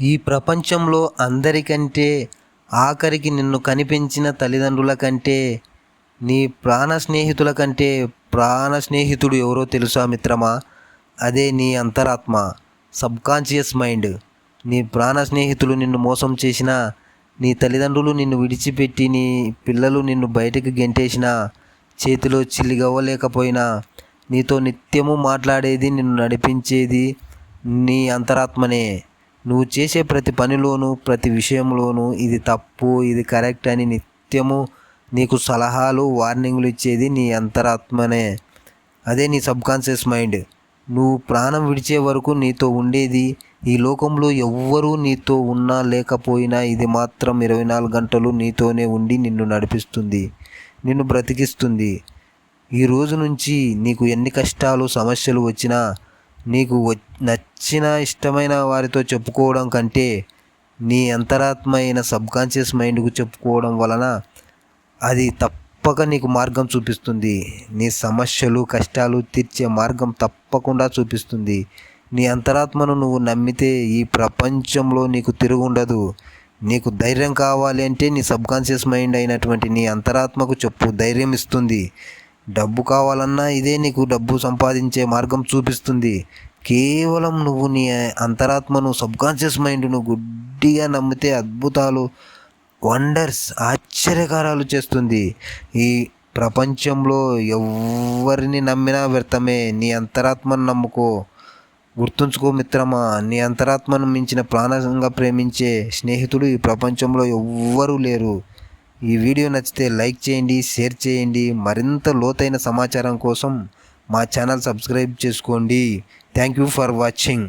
ఈ ప్రపంచంలో అందరికంటే ఆఖరికి నిన్ను కనిపించిన తల్లిదండ్రుల కంటే నీ ప్రాణ స్నేహితుల కంటే ప్రాణ స్నేహితుడు ఎవరో తెలుసా మిత్రమా? అదే నీ అంతరాత్మ సబ్కాన్షియస్ మైండ్. నీ ప్రాణ స్నేహితులు నిన్ను మోసం చేసినా నీ తల్లిదండ్రులు నిన్ను విడిచిపెట్టి నీ పిల్లలు నిన్ను బయటకు గెంటేసినా చేతిలో చిల్లిగవ్వలేకపోయినా నీతో నిత్యము మాట్లాడేది నిన్ను నడిపించేది నీ అంతరాత్మనే. నువ్వు చేసే ప్రతి పనిలోనూ ప్రతి విషయంలోనూ ఇది తప్పు ఇది కరెక్ట్ అని నిత్యము నీకు సలహాలు వార్నింగ్లు ఇచ్చేది నీ అంతరాత్మనే. అదే నీ సబ్కాన్షియస్ మైండ్. నువ్వు ప్రాణం విడిచే వరకు నీతో ఉండేది ఈ లోకంలో ఎవ్వరూ నీతో ఉన్నా లేకపోయినా ఇది మాత్రం ఇరవై నాలుగు గంటలు నీతోనే ఉండి నిన్ను నడిపిస్తుంది నిన్ను బ్రతికిస్తుంది. ఈ రోజు నుంచి నీకు ఎన్ని కష్టాలు సమస్యలు వచ్చినా నీకు వ- నచ్చిన ఇష్టమైన వారితో చెప్పుకోవడం కంటే నీ అంతరాత్మ అయిన సబ్కాన్షియస్ మైండ్కు చెప్పుకోవడం వలన అది తప్పక నీకు మార్గం చూపిస్తుంది. నీ సమస్యలు కష్టాలు తీర్చే మార్గం తప్పకుండా చూపిస్తుంది. నీ అంతరాత్మను నువ్వు నమ్మితే ఈ ప్రపంచంలో నీకు తిరుగుండదు. నీకు ధైర్యం కావాలి అంటే నీ సబ్కాన్షియస్ మైండ్ అయినటువంటి నీ అంతరాత్మకు చెప్పు ధైర్యం ఇస్తుంది. డబ్బు కావాలన్నా ఇదే నీకు డబ్బు సంపాదించే మార్గం చూపిస్తుంది. కేవలం నువ్వు నీ అంతరాత్మను సబ్కాన్షియస్ మైండ్ను గుడ్డిగా నమ్మితే అద్భుతాలు వండర్స్ ఆశ్చర్యకారాలు చేస్తుంది. ఈ ప్రపంచంలో ఎవరిని నమ్మినా వ్యర్థమే. నీ అంతరాత్మను నమ్ముకో. గుర్తుంచుకో మిత్రమా నీ అంతరాత్మను మించిన ప్రాణంగా ప్రేమించే స్నేహితుడు ఈ ప్రపంచంలో ఎవ్వరూ లేరు. ఈ వీడియో నచ్చితే లైక్ చేయండి షేర్ చేయండి. మరింత లోతైన సమాచారం కోసం మా ఛానల్ సబ్స్క్రైబ్ చేసుకోండి. Thank you for watching